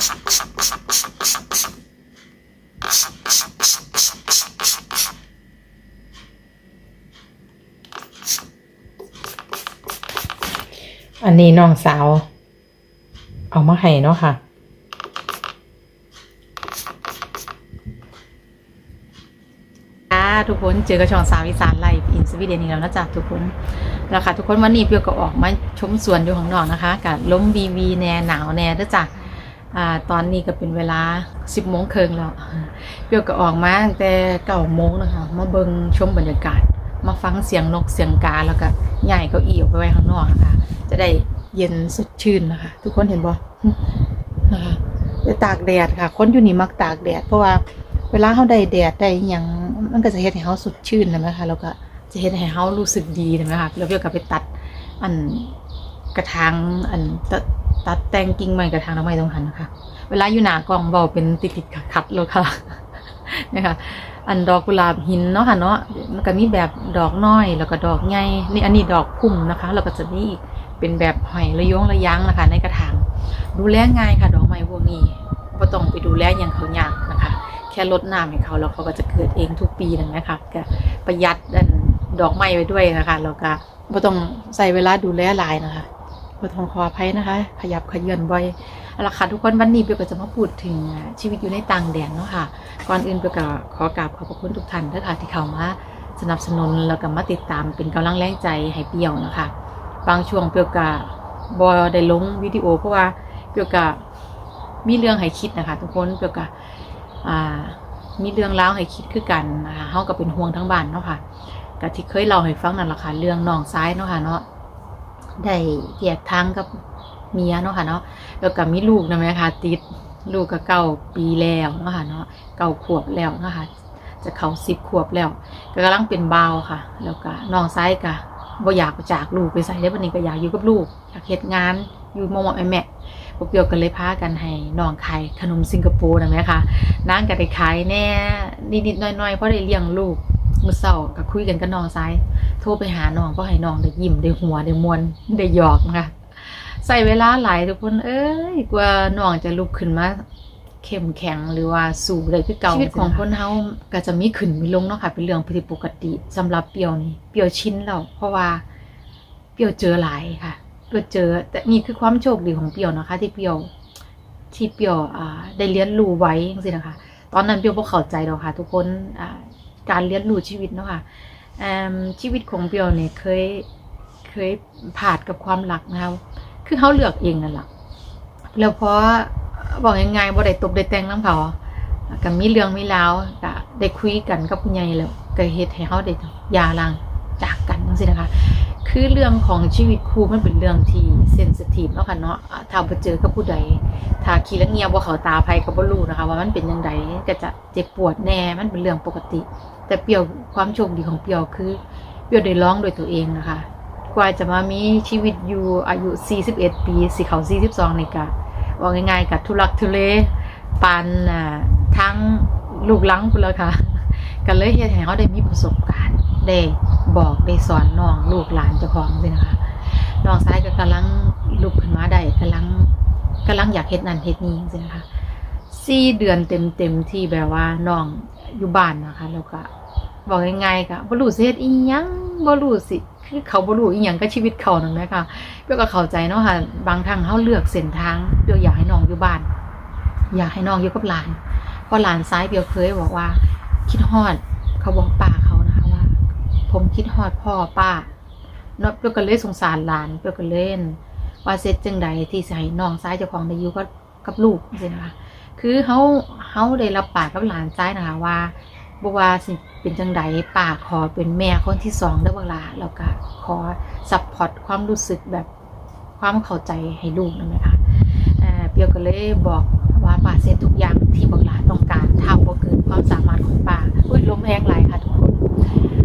อันนี้น้องสาว เอามาให้เนาะค่ะ ค่ะทุกคนเจอกับช่องสาวอีสานไลฟ์อินสวีเดนอีกแล้วนะจ๊ะทุกคนแล้วค่ะทุกคนวันนี้เปียวก็ออกมาชมสวนอยู่ข้างนอกนะคะกับลมวีวีแน่หนาวแน่ด้วยจ้ะ อ่าตอนนี้ก็เป็นเวลา 10โมงครึ่งแล้วเปียวก็ออกมาตั้งแต่เก้าโมงนะคะมาเบิงชมบรรยากาศ มาฟังเสียงนกเสียงกาแล้วก็ย้ายเก้าอี้ออกไปไว้ข้างนอกนะคะจะได้เย็นสดชื่นนะคะ ทุกคนเห็นบ่นะคะไปตากแดดค่ะ คนอยู่นี่มักตากแดด เพราะว่าเวลาเขาได้แดดได้อย่างมันก็จะเฮ็ดให้เขาสดชื่นนะไหมคะแล้วก็จะเฮ็ดให้เขารู้สึกดีนะไหมคะแล้วเพื่อกับไปตัดอันกระถางอัน ตัดแต่งกิ่งไม้กระถางดอกไม้ตรงหันนะคะ เวลาอยู่หน้ากล้องเบาเป็นติดติดขัดๆเลยค่ะนะคะอันดอกกุหลาบหินเนาะค่ะเนาะมันก็มีแบบดอกน้อยแล้วก็ดอกใหญ่นี่อันนี้ดอกพุ่มนะคะ แล้วก็จะมีอีกเป็นแบบหอยระยงระยั้งนะคะ ในกระถางดูแลง่ายค่ะ ดอกไม้พวกนี้ก็ต้องไปดูแลอย่างเขายากนะคะ แค่ลดน้ำให้เขาแล้วเขาก็จะเกิดเองทุกปีนั่นนะคะก็ประหยัดอันดอกไม้ไปด้วยนะคะแล้วก็บ่ต้องใส่เวลาดูแลหลายนะคะ บ่ต้องขออภัยนะคะ ขยับขยื่นบ่อยเอาละค่ะทุกคนวันนี้เปียก็จะมาพูดถึงชีวิตอยู่ในต่างแดนเนาะค่ะ ก่อนอื่นเปียก็ขอกราบขอบพระคุณทุกท่านด้วยค่ะที่เข้ามาสนับสนุนแล้วก็มาติดตามเป็นกำลังแรงใจให้เปียวนะคะ บางช่วงเปียวก็บ่ได้ลงวิดีโอ เพราะว่าเกี่ยวกับมีเรื่องให้คิดนะคะ ทุกคนเกี่ยวกับอ่ามีเรื่องเล่าวให้คิดคือกันนะคะเฮาก็เป็นห่วงทั้งบ้านเนาะค่ะก็ที่เคยเล่าให้ฟังนั่นแหละค่ะเรื่องน้องซ้ายเนาะค่ะเนาะ ได้แยกทางกับเมียเนาะค่ะเนาะแล้วก็มีลูกนะแม่ค่ะติดลูกก็เก้าปีแล้วเนาะค่ะเนาะเก้าขวบแล้วเนาะค่ะจะเข้าสิบขวบแล้วก็กำลังเป็นเบาค่ะ แล้วก็น้องซ้ายก็บ่อยากจากลูกไปใส่ได้บัดนี้ก็อยากอยู่กับลูกอยากเฮ็ดงานอยู่มอมอแม่พวกเปียวกันเลยพากันให้น้องขายขนมสิงคโปร์นะแม่ค่ะนางก็ได้ขายแน่นิดๆน่อยๆเพราะได้เลี้ยงลูก มื้อเช้าก็คุยกันกับน้องซ้ายโทรไปหาน้องเพราะให้น้องได้ยิ้มได้หัวได้มวนได้หยอกนะคะใส่เวลาหลายทุกคนเอ้ยกว่าน้องจะลุกขึ้นมาเข้มแข็งหรือว่าสู้ได้คือเก่าชีวิตของคนเฮาก็จะมีขึ้นมีลงเนาะค่ะ เป็นเรื่องปกติสำหรับเปียวนี่เปียวชินแล้วเพราะว่าเปียวเจอหลายค่ะเปียวเจอ แต่นี่คือความโชคดีของเปียวนะคะ ที่เปียวที่เปียวได้เรียนรู้ไว้จังซี่นะคะ ตอนนั้นเปียวบ่เข้าใจหรอกค่ะ ทุกคนอ่า การเรียนรู้ชีวิตเนาะค่ะชีวิตของเบลเนี่ยเคยเคยผ่านกับความรักนะคะคือเขาเลือกเองนั่นแหละแล้วพอบอกยังไงบ่ได้ตบได้แต่งน้ำเขาก็มีเรื่องมีราวก็ได้คุยกันกับผู้ใหญ่แล้วก็เฮ็ดให้เขาได้ยาร้างจากกันจังสิ้นนะคะ คือเรื่องของชีวิตครูมันเป็นเรื่องที่เซนซิทีฟเนาะค่ะเนาะอ่าถ้าบ่เจอกับผู้ใดถ้าขี้ละเงียบบ่เขาตาไผก็บ่รู้นะคะ ว่ามันเป็นจังไดก็จะเจ็บปวดแน่มันเป็นเรื่องปกติ แต่เปียวความโชคดีของเปียวคือเปียวได้ร้องโดยตัวเองนะคะ กว่าจะมามีชีวิตอยู่อายุ 41 ปีสิเขา42นี่ก็ว่าง่ายๆกับทุลักทุเลปานอ่าทั้งลูกหลังพุ่นแล้วค่ะก็เลยเฮ็ดให้เขาได้มีประสบการณ์ได้ บอกได้สอนน้องลูกหลานเจ้าของสินะคะน้องซ้ายก็กำลังลุกขึ้นมาได้กำลังกำลังอยากเฮ็ดนั่นเฮ็ดนี้สินะคะสี่เดือนเต็มเต็มที่แบบว่าน้องอยู่บ้านนะคะ แล้วก็บอกง่ายๆก็บ่รู้สิเฮ็ดอีหยังบ่รู้สิคือเขาบ่รู้อีหยังกับชีวิตเขานั่นแหละค่ะเปียวก็เข้าใจเนาะค่ะบางครั้งเฮาเลือกเส้นทางเปียวอยากให้น้องอยู่บ้าน อยากให้น้องอยู่กับหลานเพราะหลานซ้ายเปียวเคยบอกว่า คิดฮอด เขาบอกป้าเขานะ คิดฮอดพ่อป้าเนาะเปียวก็เลยสงสารหลานเปียวก็เล่น ว่าเซ็ตจังใดที่ให้น้องซ้ายเจ้าของได้อยู่กับกับลูกจังซี่นะคะคือเฮาเฮาได้รับปากกับหลานซ้ายนะคะว่าบว่าสิเป็นจังใดป้าขอเป็นแม่คนที่สองเด้อบักหลาแล้วก็ขอซัพพอร์ตความรู้สึกแบบความเข้าใจให้ลูกนั่นแหละค่ะเปียวก็เลยบอกว่าป้าเซ็ตทุกอย่างที่บักหลาต้องการทำบ่เกินความสามารถของป้าอุ้ยลมแรงหลายค่ะทุกคน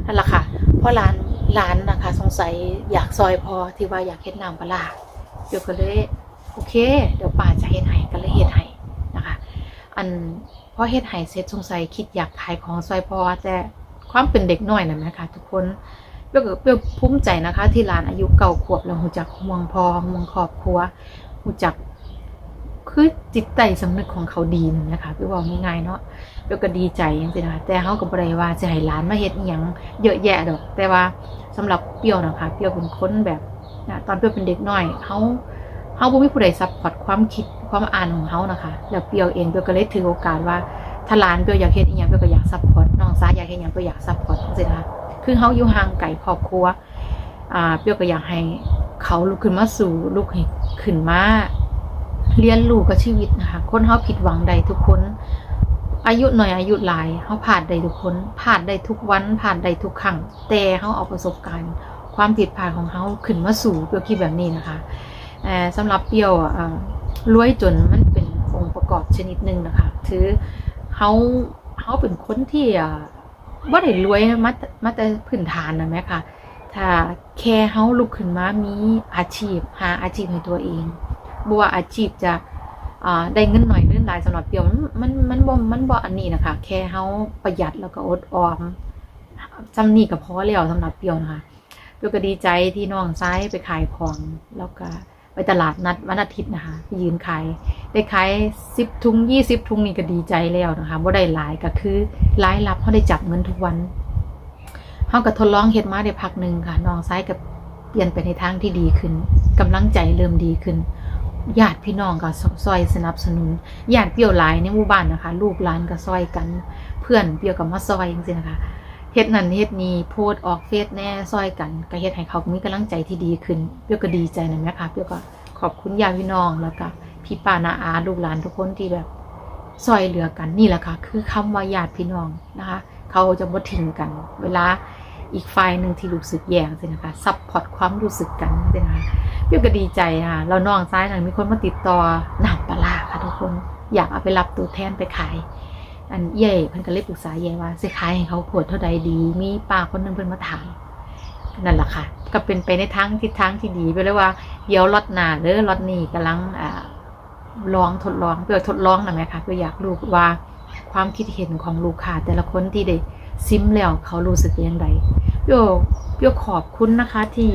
นั่นแหละค่ะ ราะร้านร้านนะคะ สงสัยอยากซอยพอที่ว่าอยากเฮ็ดน้ำปลาเดี๋ยวก็เลยโอเค เดี๋ยวป้าจะเฮ็ดให้ก็เลยเฮ็ดให้นะคะ อันพอเฮ็ดให้เสร็จสงสัยคิดอยากขายของซอยพอแต่ความเป็นเด็กน้อยนะนะคะทุกคนเปียวก็เปียวภูมิใจนะคะ ที่ร้านอายุเก่าขวบแล้วหูจักห่วงพอห่วงครอบครัวหูจัก คือจิตใจสำนึกของเขาดีนั่นนะคะพี่ว่าง่ายๆเนาะเปียวก็ดีใจจังซี่นะคะแต่เฮาก็บ่ได้ว่าสิให้หลานมาเฮ็ดอีหยังเยอะแยะดอก แต่ว่าสำหรับเปียวนะคะเปียวเป็นคนแบบนะตอนเปียวเป็นเด็กน้อยเฮาเฮาบ่มีผู้ใดซัพพอร์ตความคิดความอ่านของเฮานะคะแล้วเปียวเองเปียวก็เลยถือโอกาสว่าถ้าหลานเปียวอยากเฮ็ดอีหยังเปียวก็อยากซัพพอร์ตน้องสาวอยากเฮ็ดอีหยังเปียวอยากซัพพอร์ตจังซี่นะคะคือเฮาอยู่ห่างไกลครอบครัวอ่าเปียวก็อยากให้เขาลุกขึ้นมาสู่ลุกขึ้นมา เรียนรู้กับชีวิตนะคะ คนเฮาผิดหวังใดทุกคน อายุหน่อยอายุหลายเฮาผ่านได้ทุกคนผ่านได้ทุกวันผ่านได้ทุกครั้งแต่เฮาเอาประสบการณ์ ความผิดพลาดของเฮาขึ้นมาสู่เปียวคิดแบบนี้นะคะเอ่อสำหรับเปียวรวยจนมันเป็นองค์ประกอบชนิดหนึ่งนะคะถือเฮาเฮาเป็นคนที่อะบ่ได้รวยมาแต่มาแต่พื้นฐานนะแม่ค่ะ ถ้าแค่เฮาลุกขึ้นมามีอาชีพ หาอาชีพให้ตัวเอง บ่ว่าอาชีพจะได้เงินหน่อยเงินหลายสำหรับเปียวมันมันมันบ่มันบ่อันนี้นะคะ แค่เฮาประหยัดแล้วก็อดออมจำนี่ก็พอแล้วสำหรับเปียวนะคะเปียวก็ดีใจที่น้องซ้ายไปขายของแล้วก็ไปตลาดนัดวันอาทิตย์นะคะไปยืนขายได้ขาย10ถุง20ถุงนี่ก็ดีใจแล้วนะคะบ่ได้หลายก็คือรายรับเฮาได้จับเงินทุกวันเฮาก็ทดลองเฮ็ดมาได้พักหนึ่งค่ะน้องซ้ายก็เปลี่ยนไปในทางที่ดีขึ้นกำลังใจเริ่มดีขึ้น ญาติพี่น้องก็ซอยสนับสนุนญาติเปรี้ยวหลายในหมู่บ้านนะคะ ลูกหลานก็ซอยกัน เพื่อนเปรี้ยวกับมาซอยจริงๆนะคะเฮ็ดนั่นเฮ็ดนี้โพสออกเฟซแน่ซอยกันก็เฮ็ดให้เขามีกำลังใจที่ดีขึ้นเปรี้ยวก็ดีใจนะแม่ค่ะเปรี้ยวก็ขอบคุณญาติพี่น้องแล้วก็พี่ป้านาอาลูกหลานทุกคนที่แบบซอยเหลือกันนี่แหละค่ะ คือคำว่าญาติพี่น้องนะคะ เขาจะบ่ทิ้งกัน เวลาอีกฝ่ายหนึ่งที่รู้สึกแย่สินะคะซัพพอร์ตความรู้สึกกันสินะคะ พี่ก็ดีใจค่ะเราน้องซ้ายหน่อยมีคนมาติดต่อหนังปลาร้าค่ะทุกคนอยากเอาไปรับตัวแทนไปขาย อันเย่เพิ่นก็เลยปรึกษาเย่ว่าสิขายให้เขาขวดเท่าใดดี มีป้าคนหนึงเพิ่นมาถามนั่นแหละค่ะ ก็เป็นไปในทางทิศทางที่ดีไปเลยว่าเดี๋ยวล็อตหนาเด้อล็อตนี้กำลังอ่าลองทดลองเพื่อทดลองนะแม่ค่ะเพื่ออยากรู้ว่าความคิดเห็นของลูกค้าแต่ละคนที่ได้ซิมแล้วเขารู้สึกยังไงโยโยขอบคุณนะคะที่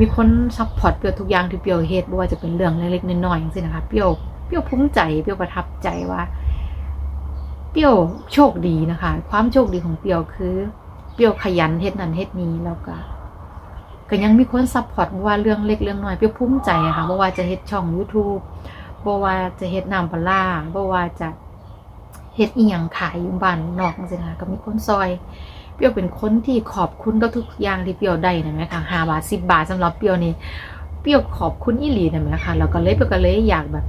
มีคนซัพพอร์ตเปียวทุกอย่างที่เปียวเฮ็ดบ่ว่าจะเป็นเรื่องเล็กๆน้อยๆอย่างนี้นะคะเปียวเปียวภูมิใจเปียวประทับใจว่า เปียวโชคดีนะคะ ความโชคดีของเปียวคือ เปียวขยันเฮ็ดนั่นเฮ็ดนี้แล้วก็ก็ยังมีคนซัพพอร์ตบ่ว่าเรื่องเล็กเรื่องน้อยเปียวภูมิใจอะค่ะบ่ว่าจะเฮ็ดช่อง YouTube บ่ว่าจะเฮ็ดน้ำปลาร้าบ่ว่าจะเฮ็ดอีหยังขายอยู่บ้านนอกจังซี่นะคะก็มีคนซอย เปรียวเป็นคนที่ขอบคุณกับทุกอย่างที่เปรียวได้นะแม่ค่ะห้าบาทสิบบาทสำหรับเปรียวนี่เปรียวขอบคุณอีหลีนะแม่ค่ะแล้วก็เลยเปรียวก็เลยอยากแบบ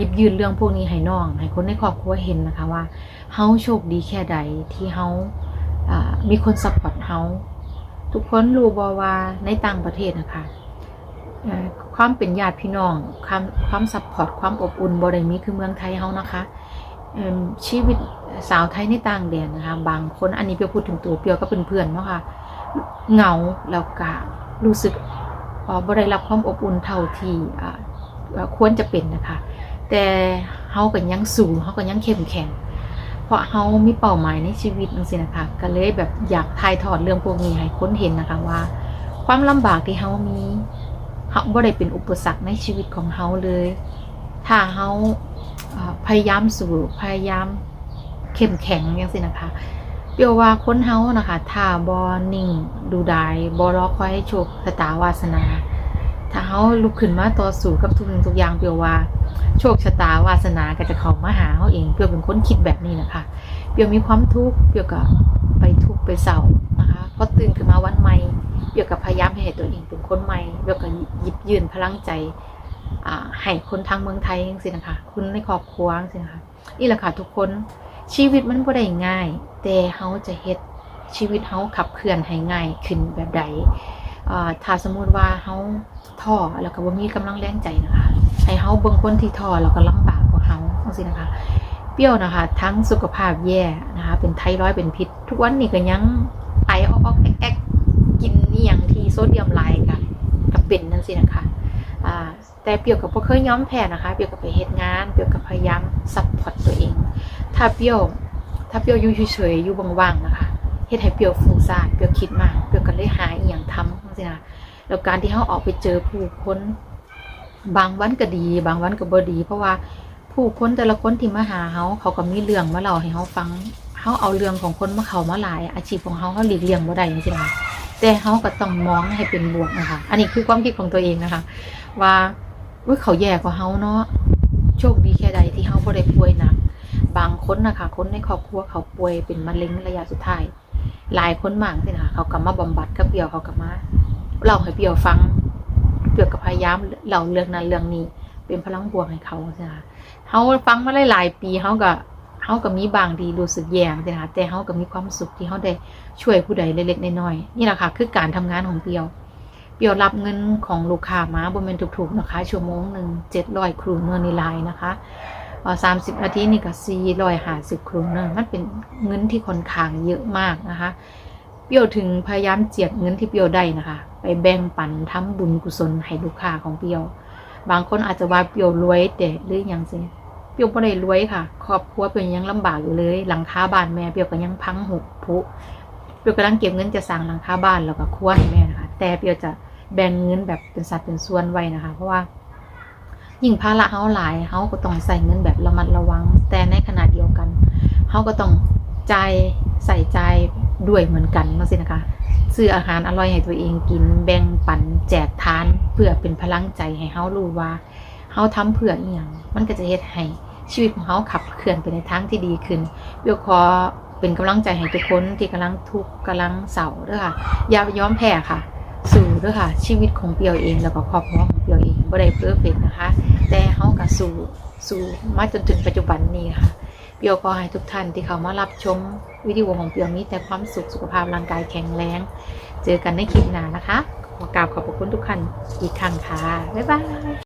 ยิบยืนเรื่องพวกนี้ให้น้องให้คนในครอบครัวเห็นนะคะว่าเฮาโชคดีแค่ใดที่เฮามีคนซัพพอร์ตเฮาทุกคนรู้บ่ว่าในต่างประเทศนะคะความเป็นญาติพี่น้อง ความความซัพพอร์ตความอบอุ่นบ่ได้มีคือเมืองไทยเฮานะคะชีวิต สาวไทยในต่างแดนนะคะ บางคนอันนี้เปียวพูดถึงตัวเปียวก็เป็นเพื่อนเนาะค่ะเหงาแล้วก็รู้สึกบ่ได้รับความอบอุ่นเท่าที่ควรจะเป็นนะคะ แต่เฮาก็ยังสู้เฮาก็ยังเข้มแข็งเพราะเฮามีเป้าหมายในชีวิตจังซี่นะคะก็เลยแบบอยากถ่ายทอดเรื่องพวกนี้ให้คนเห็นนะคะว่า ความลำบากที่เฮามีเฮาบ่ได้เป็นอุปสรรคในชีวิตของเฮาเลย ถ้าเฮาอ่าพยายามสู้พยายาม เข้มแข็งอย่างสินะคะเปียวว่าคนเฮานะคะถ้าบอนิ่งดูดายบอรอคอยให้โชคชะตาวาสนา ถ้าเฮาลุกขึ้นมาต่อสู้กับทุกสิ่งทุกอย่างเปียวว่าโชคชะตาวาสนาก็จะเข้ามาหาเฮาเองเปียวเป็นคนคิดแบบนี้นะคะเปียวมีความทุกข์เปียวก็ไปทุกข์ไปเศร้านะคะพอตื่นขึ้นมาวันใหม่เปียวก็พยายามให้ตัวเองเป็นคนใหม่เปียวก็หยิบยืนพลังใจอ่าให้คนทางเมืองไทยจังซี่นะคะคุณในครอบครัวจังซี่นะคะนี่แหละค่ะทุกคน ชีวิตมันบ่ได้ง่าย แต่เฮาจะเฮ็ดชีวิตเฮาขับเคลื่อนให้ง่ายขึ้นแบบใดอ่าถ้าสมมุติว่าเฮาท้อแล้วก็บ่มีกำลังแรงใจนะคะให้เฮาเบิ่งคนที่ท้อแล้วก็ลำบากกว่าเฮาจังซี่นะคะ เปรี้ยวนะคะ ทั้งสุขภาพแย่นะคะ เป็นไทรอยเป็นพิษ ทุกวันนี้ก็ยังไอออกๆแอกๆกินนี่อย่างที่โซเดียมหลายกับกับเป็นนั่นสินะคะอ่าแต่เปียวกับบ่เคยย้อมแพ้นะคะ เปียวกับไปเฮ็ดงาน เปียวกับพยายามซัพพอร์ตตัวเอง ถ้าเปียว ถ้าเปียวอยู่เฉยๆอยู่ว่างๆนะคะเฮ็ดให้เปียวฟุ้งซ่านเปียวคิดมากเปียวก็เลยหาอีหยังทำจังซี่นะแล้วการที่เฮาออกไปเจอผู้คนบางวันก็ดี บางวันก็บ่ดี เพราะว่าผู้คนแต่ละคนที่มาหาเฮาเขาก็มีเรื่องมาเล่าให้เฮาฟังเฮาเอาเรื่องของคนมาเขามาหลาย อาชีพของเฮาเฮาหลีกเลี่ยงบ่ได้จังซี่นะแต่เฮาก็ต้องมองให้เป็นบวกนะคะ อันนี้คือความคิดของตัวเองนะคะ ว่าอุ๊ยเขาแย่กว่าเฮาเนาะโชคดีแค่ใดที่เฮาบ่ได้ป่วยหนัก คนนะคะคนในครอบครัวเขาป่วยเป็นมะเร็งระยะสุดท้าย หลายคนมากเลยนะคะเขากลับมาบำบัดกับเปียวเขากลับมาเล่าให้เปียวฟังเปียวก็พยายามเล่าเรื่องนั้นเรื่องนี้ เป็นพลังบวกให้เขาใช่ไหมคะเขาฟังมาหลายปีเขาก็เขาก็มีบางดีรู้สึกแย่ใช่หมคะแต่เขาก็มีความสุขที่เขาได้ช่วยผู้ใดเล็กๆน้อยๆนี่แหละค่ะคือการทำงานของเปียวเปียวรับเงินของลูกค้ามาบนเป็นถูกๆนะคะ ชั่วโมงหนึ่งเจ็ดร้อยครูเนอร์ในไลน์นะคะ สามสิบนาทีนี่ก็สี่ร้อยห้าสิบครูเนอร์มันเป็นเงินที่ค่อนข้างเยอะมากนะคะ เปียวถึงพยายามเจียดเงินที่เปียวได้นะคะ ไปแบ่งปันทำบุญกุศลให้ลูกค้าของเปียว บางคนอาจจะว่าเปียวรวยแต่หรือย่างสิเปียวไม่ได้รวยค่ะ ครอบครัวเปียวยังลำบากอยู่เลย หลังคาบ้านแม่เปียวก็ยังพังหุบผุเปียวกำลังเก็บเงินจะสร้างหลังคาบ้านแล้วก็ครัวให้แม่นะคะ แต่เปียวจะแบ่งเงินแบบเป็นสัดเป็นส่วนไว้นะคะ เพราะว่า ยิ่งภาระเฮาหลายเฮาก็ต้องใส่เงินแบบระมัดระวัง แต่ในขณะเดียวกันเฮาก็ต้องใจใส่ใจด้วยเหมือนกันมาสินะคะซื้ออาหารอร่อยให้ตัวเองกินแบ่งปันแจกทานเพื่อเป็นพลังใจให้เฮารู้ว่าเฮาทำเพื่ออีหยังมันก็จะเฮ็ดให้ชีวิตของเฮาขับเคลื่อนไปในทางที่ดีขึ้นเบียวขอเป็นกำลังใจให้ทุกคนที่กำลังทุกข์กำลังเศร้าเด้อค่ะอย่าย้อมแพ้ค่ะ สู้เด้อค่ะ ชีวิตของเปียวเองแล้วก็ครอบครัวของเปียวเอง บ่ได้เพอร์เฟกนะคะ แต่เขาก็สู่สู่มาจนถึงปัจจุบันนี้ค่ะเปียวขอให้ทุกท่านที่เข้ามารับชมวิดีโอของเปียวมีแต่ความสุขสุขภาพร่างกายแข็งแรง เจอกันในคลิปหน้านะคะ ขอกราบขอบพระคุณทุกท่านอีกครั้งค่ะ บ๊ายบาย